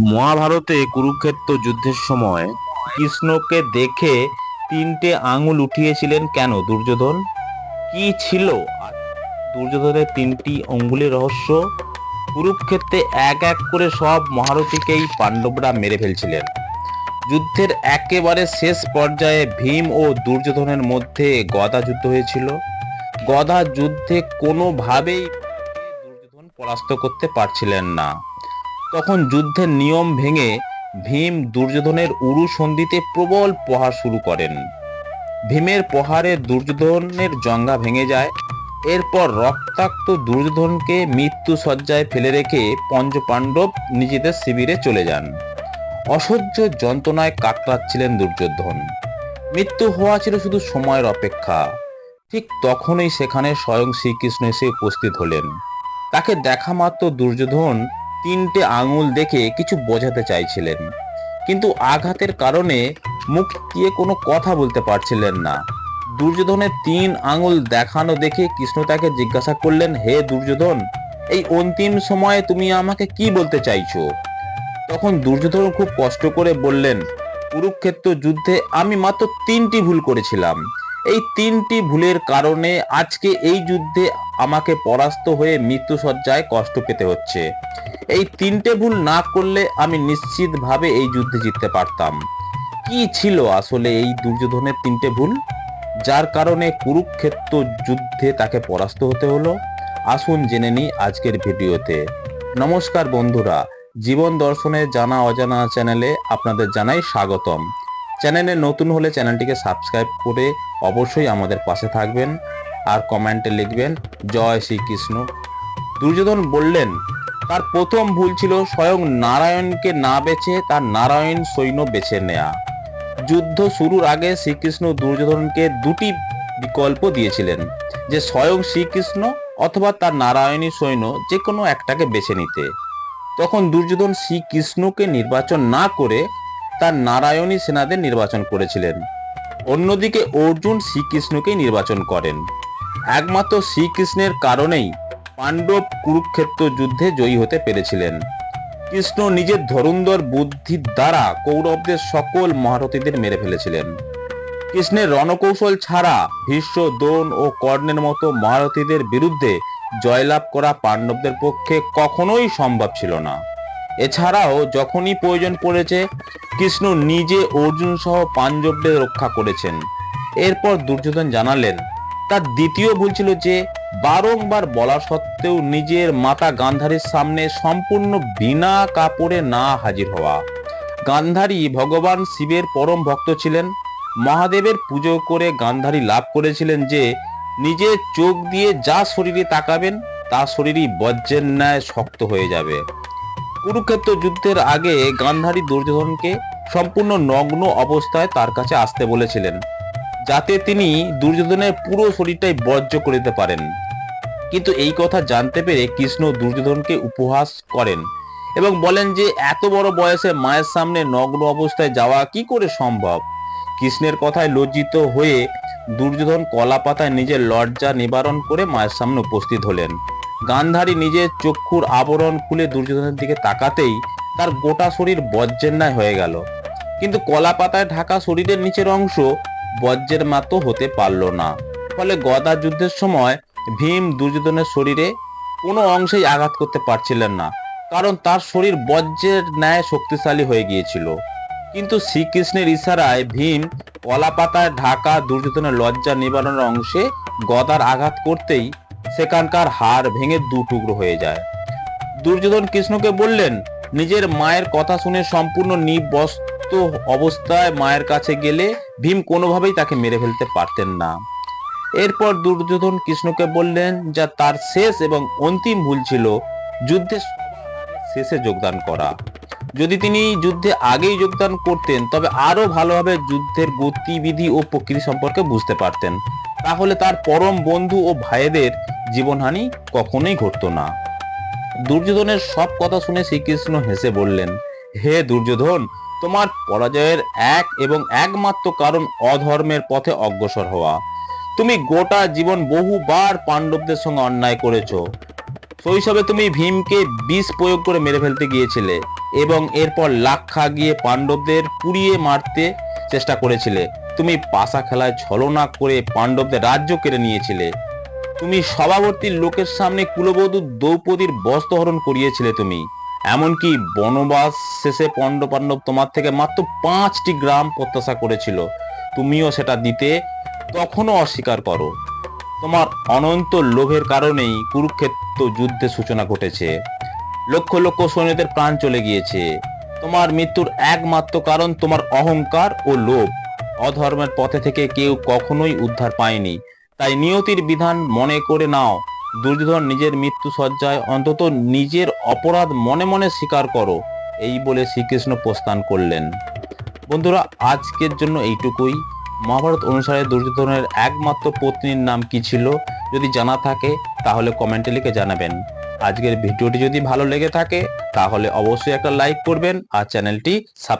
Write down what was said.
মহাভারতে কুরুক্ষেত্র যুদ্ধের সময় কৃষ্ণকে দেখে তিনটে আঙুল উঠিয়েছিলেন কেন, দুর্যোধন? কি ছিল? দুর্যোধনের তিনটি অঙ্গুলের রহস্য? কুরুক্ষেত্রে এক এক করে সব মহারথীকেই পাণ্ডবরা মেরে ফেলছিলেন। যুদ্ধের একেবারে শেষ পর্যায়ে ভীম ও দুর্যোধনের মধ্যে গদা যুদ্ধ হয়েছিল। গদা যুদ্ধে কোনোভাবেই দুর্যোধন পরাস্ত করতে পারছিলেন না। তখন যুদ্ধের নিয়ম ভেঙে ভীম দুর্যোধনের উরু সন্ধিতে প্রবল প্রহার শুরু করেন। ভীমের প্রহারে দুর্যোধনের জঙ্গা ভেঙে যায়। এরপর রক্তাক্ত দুর্যোধনকে মৃত্যু সজ্জায় ফেলে রেখে পঞ্চপাণ্ডব নিজেদের শিবিরে চলে যান। অসহ্য যন্ত্রণায় কাতরাচ্ছিলেন দুর্যোধন। মৃত্যু হওয়া ছিল শুধু সময়ের অপেক্ষা। ঠিক তখনই সেখানে স্বয়ং শ্রীকৃষ্ণ এসে উপস্থিত হলেন। তাকে দেখা মাত্র দুর্যোধন তিনটে আঙুল দেখে কিছু বোঝাতে চাইছিলেন। কিন্তু আঘাতের কারণে মুখ দিয়ে কোনো কথা বলতে পারছিলেন না। দুর্যোধনের তিন আঙুল দেখানো দেখে কৃষ্ণ তাকে জিজ্ঞাসা করলেন, হে দুর্যোধন, এই অন্তিম সময়ে তুমি আমাকে কি বলতে চাইছো? তখন দুর্যোধন খুব কষ্ট করে বললেন, কুরুক্ষেত্র যুদ্ধে আমি মাত্র তিনটি ভুল করেছিলাম। এই তিনটি ভুলের কারণে আজকে এই যুদ্ধে আমাকে পরাস্ত হয়ে মৃত্যুসজ্জায় কষ্ট পেতে হচ্ছে। এই তিনটে ভুল না করলে আমি নিশ্চিতভাবে এই যুদ্ধে জিততে পারতাম। কি ছিল আসলে এই দুর্যোধনের তিনটে ভুল? যার কারণে কুরুক্ষেত্র যুদ্ধে তাকে পরাস্ত হতে হলো। আসুন জেনে নিই আজকের ভিডিওতে। নমস্কার বন্ধুরা, জীবন দর্শনের জানা অজানা চ্যানেলে আপনাদের জানাই স্বাগতম। চ্যানেলে নতুন হলে চ্যানেলটিকে সাবস্ক্রাইব করে অবশ্যই আমাদের পাশে থাকবেন আর কমেন্টে লিখবেন, জয় শ্রীকৃষ্ণ। দুর্যোধন বললেন, তার প্রথম ভুল ছিল স্বয়ং নারায়ণকে না বেছে তার নারায়ণ সৈন্য বেছে নেয়া। যুদ্ধ শুরুর আগে শ্রীকৃষ্ণ দুর্যোধনকে দুটি বিকল্প দিয়েছিলেন, যে স্বয়ং শ্রীকৃষ্ণ অথবা তার নারায়ণী সৈন্য যে কোনো একটাকে বেছে নিতে। তখন দুর্যোধন শ্রীকৃষ্ণকে নির্বাচন না করে তার নারায়ণী সেনাদের নির্বাচন করেছিলেন। অন্যদিকে অর্জুন শ্রীকৃষ্ণকেই নির্বাচন করেন। একমাত্র শ্রীকৃষ্ণের কারণেই পাণ্ডব কুরুক্ষেত্র যুদ্ধে জয়ী হতে পেরেছিলেন। কৃষ্ণ নিজের ধরুন্দর বুদ্ধির দ্বারা কৌরবদের সকল মহারথীদের মেরে ফেলেছিলেন। কৃষ্ণের রণকৌশল ছাড়া ভীষ্ম, দ্রোণ ও কর্ণের মতো মহারথীদের বিরুদ্ধে জয়লাভ করা পাণ্ডবদের পক্ষে কখনোই সম্ভব ছিল না। এছাড়াও যখনই প্রয়োজন পড়েছে, কৃষ্ণ নিজে অর্জুন সহ পাঞ্জবদের রক্ষা করেছেন। এরপর দুর্যোধন জানালেন, তার দ্বিতীয় ভুল ছিল যে, বারংবার বলা সত্ত্বেও নিজের মাতা গান্ধারীর সামনে সম্পূর্ণ বিনা কাপড়ে না হাজির হওয়া। গান্ধারী ভগবান শিবের পরম ভক্ত ছিলেন। মহাদেবের পুজো করে গান্ধারী লাভ করেছিলেন যে নিজের চোখ দিয়ে যা শরীরে তাকাবেন, তা শরীরই বজ্রের ন্যায় শক্ত হয়ে যাবে। কুরুক্ষেত্র যুদ্ধের আগে গান্ধারী দুর্যোধনকে সম্পূর্ণ নগ্ন অবস্থায় তার কাছে আসতে বলেছিলেন, যাতে তিনি দুর্যোধনের পুরো শরীরটাই বর্জ্য করে দিতে পারেন। কিন্তু এই কথা জানতে পেরে কৃষ্ণ দুর্যোধনকে উপহাস করেন এবং বলেন যে, এত বড় বয়সে মায়ের সামনে নগ্ন অবস্থায় যাওয়া কি করে সম্ভব? কৃষ্ণের কথায় লজ্জিত হয়ে দুর্যোধন কলা পাতায় নিজের লজ্জা নিবারণ করে মায়ের সামনে উপস্থিত হলেন। গান্ধারী নিজের চক্ষুর আবরণ খুলে দুর্যোধনের দিকে তাকাতেই তার গোটা শরীর বজ্রের ন্যায় হয়ে গেল। কিন্তু কলা পাতায় ঢাকা শরীরের নিচের অংশ বজ্রের মতো হতে পারল না। ফলে গদা যুদ্ধের সময় ভীম দুর্যোধনের শরীরে কোনো অংশেই আঘাত করতে পারছিলেন না, কারণ তার শরীর বজ্রের ন্যায় শক্তিশালী হয়ে গিয়েছিল। কিন্তু শ্রীকৃষ্ণের ইশারায় ভীম কলা পাতায় ঢাকা দুর্যোধনের লজ্জা নিবারণের অংশে গদার আঘাত করতেই সেখানকার হাড় ভেঙে দু টুকরো হয়ে যায়। দুর্যোধন কৃষ্ণকে বললেন, নিজের মায়ের কথা শুনে সম্পূর্ণ নিবস্ত অবস্থায় মায়ের কাছে গেলে ভীম কোনোভাবেই তাকে মেরে ফেলতে পারতেন না। এরপর দুর্যোধন কৃষ্ণকে বললেন যা, তার শেষ এবং অন্তিম ভুল ছিল যুদ্ধে শেষে যোগদান করা। যদি তিনি যুদ্ধে আগেই যোগদান করতেন, তবে আরও ভালোভাবে যুদ্ধের গতিবিধি ও প্রকৃতি সম্পর্কে বুঝতে পারতেন। তাহলে তার পরম বন্ধু ও ভাইদের জীবনহানি কখনোই ঘটতো না। দুর্যোধনের সব কথা শুনে শ্রীকৃষ্ণ হেসে বললেন, হে দুর্যোধন, তোমার পরাজয়ের এক এবং একমাত্র কারণ অধর্মের পথে অগ্রসর হওয়া। তুমি গোটা জীবন বহুবার পাণ্ডবদের সঙ্গে অন্যায় করেছ। শৈশবে তুমি ভীমকে বিষ প্রয়োগ করে মেরে ফেলতে গিয়েছিলে এবং এরপর লাক্ষা গিয়ে পাণ্ডবদের পুড়িয়ে মারতে চেষ্টা করেছিলে। তুমি পাশা খেলায় ছলনা করে পাণ্ডবদের রাজ্য কেড়ে নিয়েছিলে। তুমি সভাবর্তী লোকের সামনে কুলবধূ দ্রৌপদীর বস্ত্রহরণ করিয়েছিলে তুমি। এমনকি বনবাস শেষে পণ্ড পাণ্ডব তোমার থেকে মাত্র পাঁচটি গ্রাম প্রত্যাশা করেছিল। তুমিও সেটা দিতে তখনও অস্বীকার করো। তোমার অনন্ত লোভের কারণেই কুরুক্ষেত্র যুদ্ধের সূচনা ঘটেছে। লক্ষ লক্ষ সৈন্যদের প্রাণ চলে গিয়েছে। তোমার মৃত্যুর একমাত্র কারণ তোমার অহংকার ও লোভ। অধর্মের পথে থেকে কেউ কখনোই উদ্ধার পায়নি। তাই নিয়তির বিধান মনে করে নাও, দুর্যোধন নিজের মৃত্যু সজ্জায় অন্তত নিজের অপরাধ মনে মনে স্বীকার করো, এই বলে শ্রীকৃষ্ণ প্রস্থান করলেন। বন্ধুরা, আজকের জন্য এইটুকুই। মহাভারত অনুসারে দুর্যোধনের একমাত্র পত্নীর নাম কি ছিল, যদি জানা থাকে, তাহলে কমেন্টে লিখে জানাবেন। আজকের ভিডিওটি যদি ভালো লেগে থাকে, তাহলে অবশ্যই একটা লাইক করবেন আর চ্যানেলটি সাব